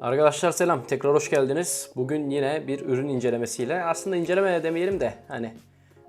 Arkadaşlar selam, tekrar hoş geldiniz. Bugün yine bir ürün incelemesiyle, aslında inceleme demeyelim de hani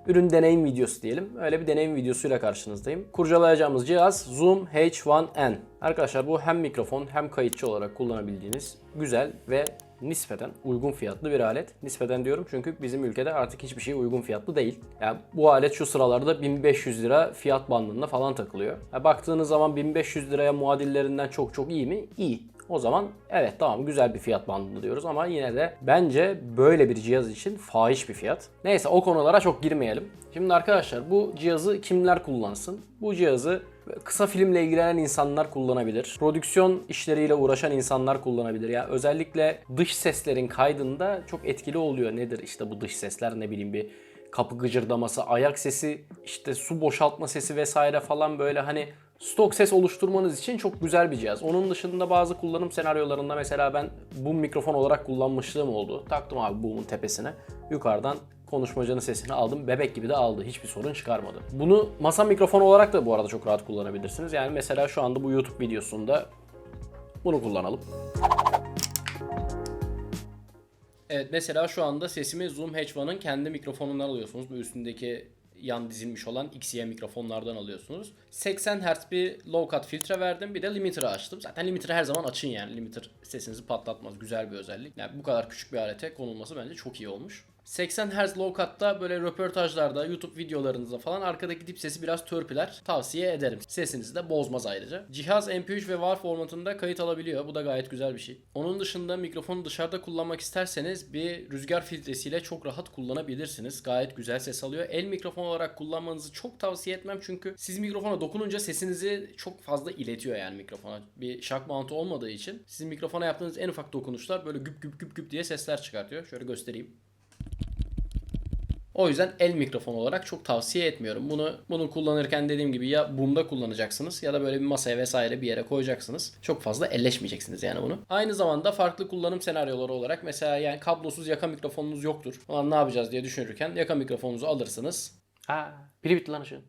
ürün deneyim videosu diyelim. Öyle bir deneyim videosuyla karşınızdayım. Kurcalayacağımız cihaz Zoom H1N. Arkadaşlar bu hem mikrofon hem kayıtçı olarak kullanabildiğiniz güzel ve nispeten uygun fiyatlı bir alet. Nispeten diyorum çünkü bizim ülkede artık hiçbir şey uygun fiyatlı değil. Yani bu alet şu sıralarda 1500 lira fiyat bandında falan takılıyor. Ya baktığınız zaman 1500 liraya muadillerinden çok çok iyi mi? İyi. O zaman evet tamam güzel bir fiyat bandında diyoruz ama yine de bence böyle bir cihaz için fahiş bir fiyat. Neyse o konulara çok girmeyelim. Şimdi arkadaşlar bu cihazı kimler kullansın? Bu cihazı kısa filmle ilgilenen insanlar kullanabilir. Prodüksiyon işleriyle uğraşan insanlar kullanabilir. Ya özellikle dış seslerin kaydında çok etkili oluyor. Nedir işte bu dış sesler ne bileyim bir kapı gıcırdaması, ayak sesi, işte su boşaltma sesi vesaire falan böyle hani stok ses oluşturmanız için çok güzel bir cihaz. Onun dışında bazı kullanım senaryolarında mesela ben boom mikrofon olarak kullanmışlığım oldu. Taktım abi boom'un tepesine. Yukarıdan konuşmacının sesini aldım. Bebek gibi de aldı. Hiçbir sorun çıkarmadı. Bunu masa mikrofonu olarak da bu arada çok rahat kullanabilirsiniz. Yani mesela şu anda bu YouTube videosunda bunu kullanalım. Evet mesela şu anda sesimi Zoom H1'ın kendi mikrofonundan alıyorsunuz. Bu üstündeki yan dizilmiş olan XY mikrofonlardan alıyorsunuz. 80 Hz bir low cut filtre verdim. Bir de limiter'ı açtım. Zaten limiter'ı her zaman açın yani. Limiter sesinizi patlatmaz. Güzel bir özellik. Yani bu kadar küçük bir alete konulması bence çok iyi olmuş. 80 Hz low cut'ta böyle röportajlarda, YouTube videolarınızda falan arkadaki dip sesi biraz törpüler. Tavsiye ederim. Sesinizi de bozmaz ayrıca. Cihaz MP3 ve WAV formatında kayıt alabiliyor. Bu da gayet güzel bir şey. Onun dışında mikrofonu dışarıda kullanmak isterseniz bir rüzgar filtresiyle çok rahat kullanabilirsiniz. Gayet güzel ses alıyor. El mikrofon olarak kullanmanızı çok tavsiye etmem çünkü siz mikrofona dokununca sesinizi çok fazla iletiyor yani mikrofona. Bir shock mount'u olmadığı için sizin mikrofona yaptığınız en ufak dokunuşlar böyle güp güp güp güp diye sesler çıkartıyor. Şöyle göstereyim. O yüzden el mikrofon olarak çok tavsiye etmiyorum. Bunu bunu kullanırken dediğim gibi ya boom'da kullanacaksınız ya da böyle bir masaya vesaire bir yere koyacaksınız. Çok fazla elleşmeyeceksiniz yani bunu. Aynı zamanda farklı kullanım senaryoları olarak mesela yani kablosuz yaka mikrofonunuz yoktur. Ulan ne yapacağız diye düşünürken yaka mikrofonunuzu alırsınız. Ha, pili bitti lan ışığın.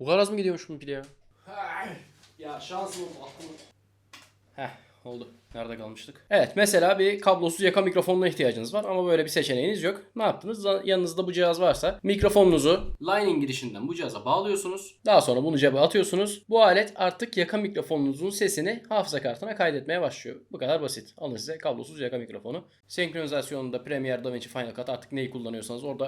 Bu kadar az mı gidiyormuş bunun pili ya? Ya şansım aklım. Heh oldu. Nerede kalmıştık? Evet mesela bir kablosuz yaka mikrofonuna ihtiyacınız var ama böyle bir seçeneğiniz yok. Ne yaptınız? Yanınızda bu cihaz varsa mikrofonunuzu Lightning girişinden bu cihaza bağlıyorsunuz. Daha sonra bunu cebe atıyorsunuz. Bu alet artık yaka mikrofonunuzun sesini hafıza kartına kaydetmeye başlıyor. Bu kadar basit. Alın size kablosuz yaka mikrofonu. Senkronizasyonunda Premiere, DaVinci, Final Cut artık neyi kullanıyorsanız orada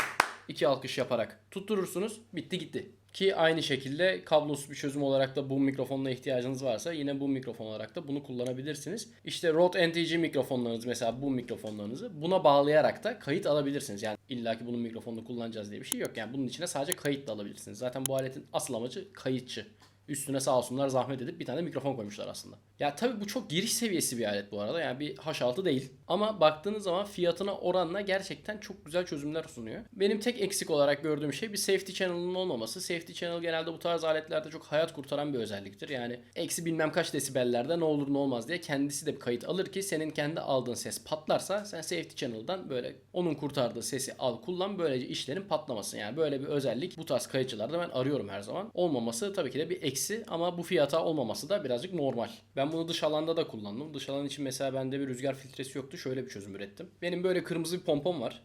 iki alkış yaparak tutturursunuz. Bitti gitti. Ki aynı şekilde kablosuz bir çözüm olarak da bu mikrofonuna ihtiyacınız varsa yine bu mikrofon olarak da bunu kullanabilirsiniz. İşte Rode NTG mikrofonlarınız mesela bu mikrofonlarınızı buna bağlayarak da kayıt alabilirsiniz. Yani illaki bunun mikrofonunu kullanacağız diye bir şey yok. Yani bunun içine sadece kayıt da alabilirsiniz. Zaten bu aletin asıl amacı kayıtçı. Üstüne sağ olsunlar zahmet edip bir tane mikrofon koymuşlar aslında. Ya tabii bu çok giriş seviyesi bir alet bu arada. Yani bir H6 değil. Ama baktığınız zaman fiyatına oranla gerçekten çok güzel çözümler sunuyor. Benim tek eksik olarak gördüğüm şey bir safety channel'ın olmaması. Safety channel genelde bu tarz aletlerde çok hayat kurtaran bir özelliktir. Yani eksi bilmem kaç desibellerde ne olur ne olmaz diye kendisi de bir kayıt alır ki senin kendi aldığın ses patlarsa sen safety channel'dan böyle onun kurtardığı sesi al kullan böylece işlerin patlamasın. Yani böyle bir özellik bu tarz kayıtçılarda ben arıyorum her zaman. Olmaması tabii ki de bir eksi ama bu fiyata olmaması da birazcık normal. Ben bunu dış alanda da kullandım. Dış alan için mesela bende bir rüzgar filtresi yoktu. Şöyle bir çözüm ürettim. Benim böyle kırmızı bir pompom var.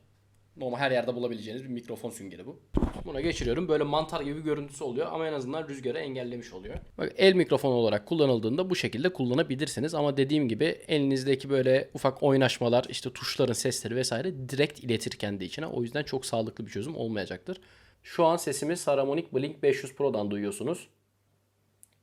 Normal her yerde bulabileceğiniz bir mikrofon süngeri bu. Buna geçiriyorum. Böyle mantar gibi bir görüntüsü oluyor ama en azından rüzgarı engellemiş oluyor. Bak el mikrofon olarak kullanıldığında bu şekilde kullanabilirsiniz ama dediğim gibi elinizdeki böyle ufak oynaşmalar, işte tuşların sesleri vesaire direkt iletir kendi içine. O yüzden çok sağlıklı bir çözüm olmayacaktır. Şu an sesimi Saramonic Blink 500 Pro'dan duyuyorsunuz.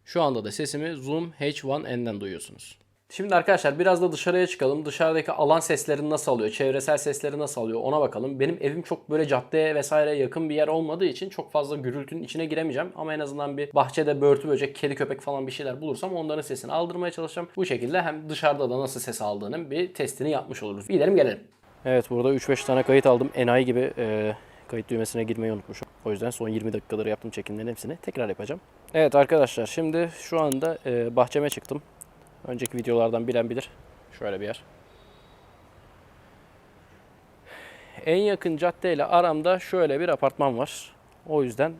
Şu anda da sesimi Zoom H1N'den duyuyorsunuz. Şimdi arkadaşlar biraz da dışarıya çıkalım. Dışarıdaki alan seslerini nasıl alıyor? Çevresel sesleri nasıl alıyor? Ona bakalım. Benim evim çok böyle caddeye vesaire yakın bir yer olmadığı için çok fazla gürültünün içine giremeyeceğim. Ama en azından bir bahçede börtü böcek, kedi köpek falan bir şeyler bulursam onların sesini aldırmaya çalışacağım. Bu şekilde hem dışarıda da nasıl ses aldığının bir testini yapmış oluruz. Gidelim gelelim. Evet burada 3-5 tane kayıt aldım. Enayi gibi e, kayıt düğmesine girmeyi unutmuşum. O yüzden son 20 dakikadır yaptığım çekimlerin hepsini tekrar yapacağım. Evet arkadaşlar şimdi şu anda e, bahçeme çıktım. Önceki videolardan bilen bilir. Şöyle bir yer. En yakın caddeyle aramda şöyle bir apartman var. O yüzden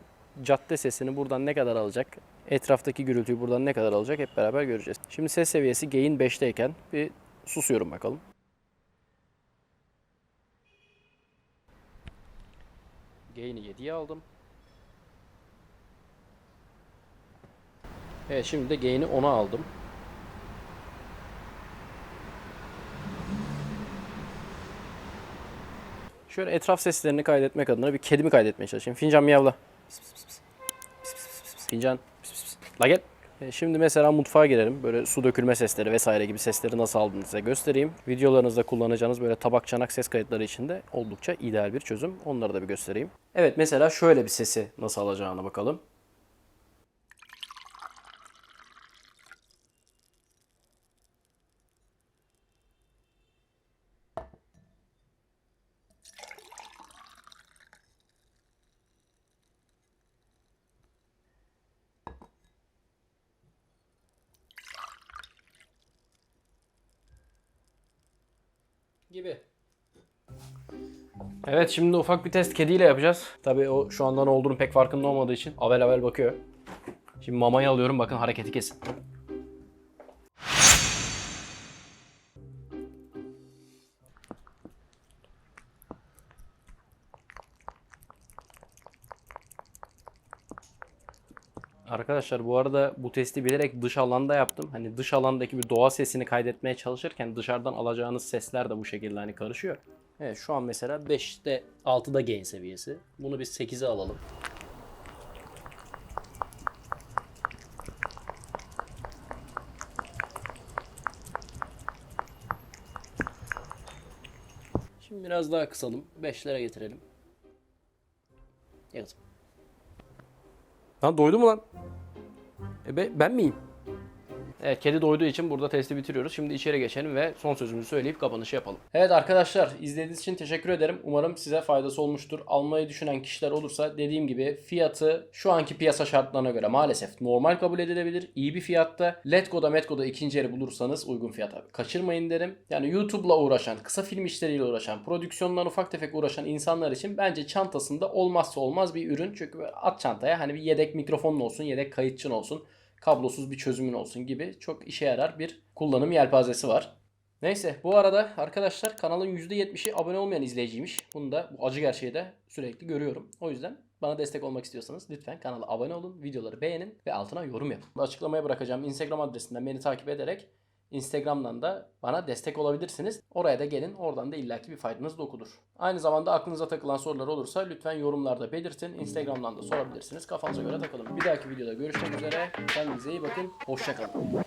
cadde sesini buradan ne kadar alacak, etraftaki gürültüyü buradan ne kadar alacak hep beraber göreceğiz. Şimdi ses seviyesi gain 5'teyken bir susuyorum bakalım. Gain'i 7'ye aldım. Evet şimdi de gain'i 10'a aldım. Şöyle etraf seslerini kaydetmek adına bir kedimi kaydetmeye çalışayım. Fincan miyavla. Fincan. La gel. E, Şimdi mesela mutfağa girelim. Böyle su dökülme sesleri vesaire gibi sesleri nasıl aldığını size göstereyim. Videolarınızda kullanacağınız böyle tabak çanak ses kayıtları için de oldukça ideal bir çözüm. Onları da bir göstereyim. Evet mesela şöyle bir sesi nasıl alacağına bakalım. Gibi. Evet şimdi ufak bir test kediyle yapacağız. Tabii o şu anda ne olduğunu pek farkında olmadığı için avel avel bakıyor. Şimdi mamayı alıyorum bakın hareketi kesin. Arkadaşlar bu arada bu testi bilerek dış alanda yaptım. Hani dış alandaki bir doğa sesini kaydetmeye çalışırken dışarıdan alacağınız sesler de bu şekilde hani karışıyor. Evet şu an mesela 5'te 6'da gain seviyesi. Bunu biz 8'e alalım. Şimdi biraz daha kısalım. 5'lere getirelim. Yazım. Lan doydu mu lan? E be- ben miyim? Evet kedi doyduğu için burada testi bitiriyoruz. Şimdi içeri geçelim ve son sözümüzü söyleyip kapanışı yapalım. Evet arkadaşlar izlediğiniz için teşekkür ederim. Umarım size faydası olmuştur. Almayı düşünen kişiler olursa dediğim gibi fiyatı şu anki piyasa şartlarına göre maalesef normal kabul edilebilir. İyi bir fiyatta. Letgo'da Metgo'da ikinci eli bulursanız uygun fiyata kaçırmayın derim. Yani YouTube'la uğraşan, kısa film işleriyle uğraşan, prodüksiyondan ufak tefek uğraşan insanlar için bence çantasında olmazsa olmaz bir ürün. Çünkü at çantaya hani bir yedek mikrofonun olsun, yedek kayıtçın olsun kablosuz bir çözümün olsun gibi çok işe yarar bir kullanım yelpazesi var. Neyse bu arada arkadaşlar kanalın %70'i abone olmayan izleyiciymiş. Bunu da bu acı gerçeği de sürekli görüyorum. O yüzden bana destek olmak istiyorsanız lütfen kanala abone olun, videoları beğenin ve altına yorum yapın. Açıklamaya bırakacağım Instagram adresinden beni takip ederek Instagram'dan da bana destek olabilirsiniz. Oraya da gelin. Oradan da illaki bir faydanız dokudur. Aynı zamanda aklınıza takılan sorular olursa lütfen yorumlarda belirtin. Instagram'dan da sorabilirsiniz. Kafanıza göre takalım. Bir dahaki videoda görüşmek üzere. Kendinize iyi bakın. Hoşçakalın.